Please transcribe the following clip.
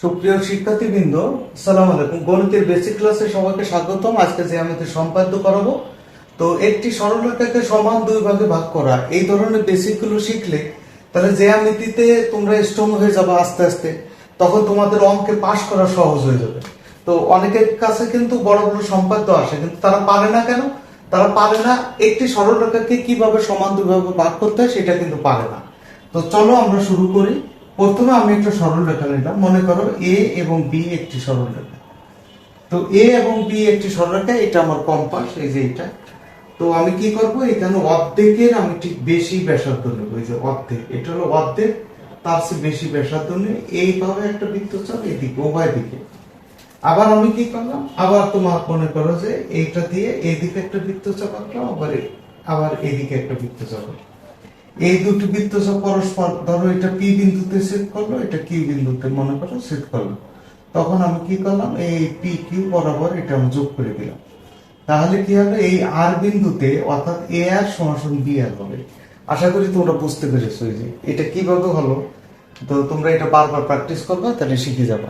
সুপ্রিয় শিক্ষার্থীবৃন্দ সালাম আলাইকুম। গণিতের বেসিক ক্লাসে সবাইকে স্বাগতম। আজকে যে আমাদের সম্পাদ্য করাবো, তো একটি সরলরেখাকে সমান দুই ভাগে ভাগ করা, এই ধরনের বেসিকগুলো শিখলে তাহলে জ্যামিতিতে তোমরা স্ট্রং হয়ে যাবে আস্তে আস্তে, তখন তোমাদের অঙ্কে পাশ করা সহজ হয়ে যাবে। তো অনেকের কাছে কিন্তু বড় বড় সম্পাদ্য আসে, কিন্তু তারা পারে না কেন? তারা পারে না একটি সরলরেখাকে কীভাবে সমান দুই ভাগে ভাগ করতে হয় সেটা কিন্তু পারে না। তো চলো আমরা শুরু করি। প্রথমে আমি একটা সরল রেখা নিলাম। মনে করো এ এবং বি একটি সরল রেখা তো এ এবং বি একটি সরলরেখা, এটা আমার কম্পাস, এই যে এটা। তো আমি কি করব? এখানে অর্ধেকের আমি ঠিক বেশি ব্যাসার্ধ নেব। এই যে অর্ধেক, এটা হলো অর্ধেক, তার চেয়ে বেশি ব্যাসার্ধ নিয়ে এইভাবে একটা বৃত্তচাপ, এদিকে, উভয় দিকে। আবার আমি কি করলাম? আবার তোমার মনে করো যে এইটা দিয়ে এইদিকে একটা বৃত্তচাপ আঁকলাম, আবার আবার এদিকে একটা বৃত্তচাপ আঁকলাম। এই দুটি বৃত্তচাপ পরস্পর, ধরো এটা পি বিন্দুতে সেট করল, এটা কিউ বিন্দুতে, মনে করো সেট করল। তখন আমি কি করলাম, এই পি কিউ বরাবর এটা আমি যোগ করে দিলাম। তাহলে কি হবে, এই আর বিন্দুতে, অর্থাৎ এ আর সমাসন বি আর হবে। আশা করি তোমরা বুঝতে পেরেছ যে, এটা কীভাবে হলো? তো তোমরা এটা বারবার প্র্যাকটিস করবে, তাহলে শিখে যাবে।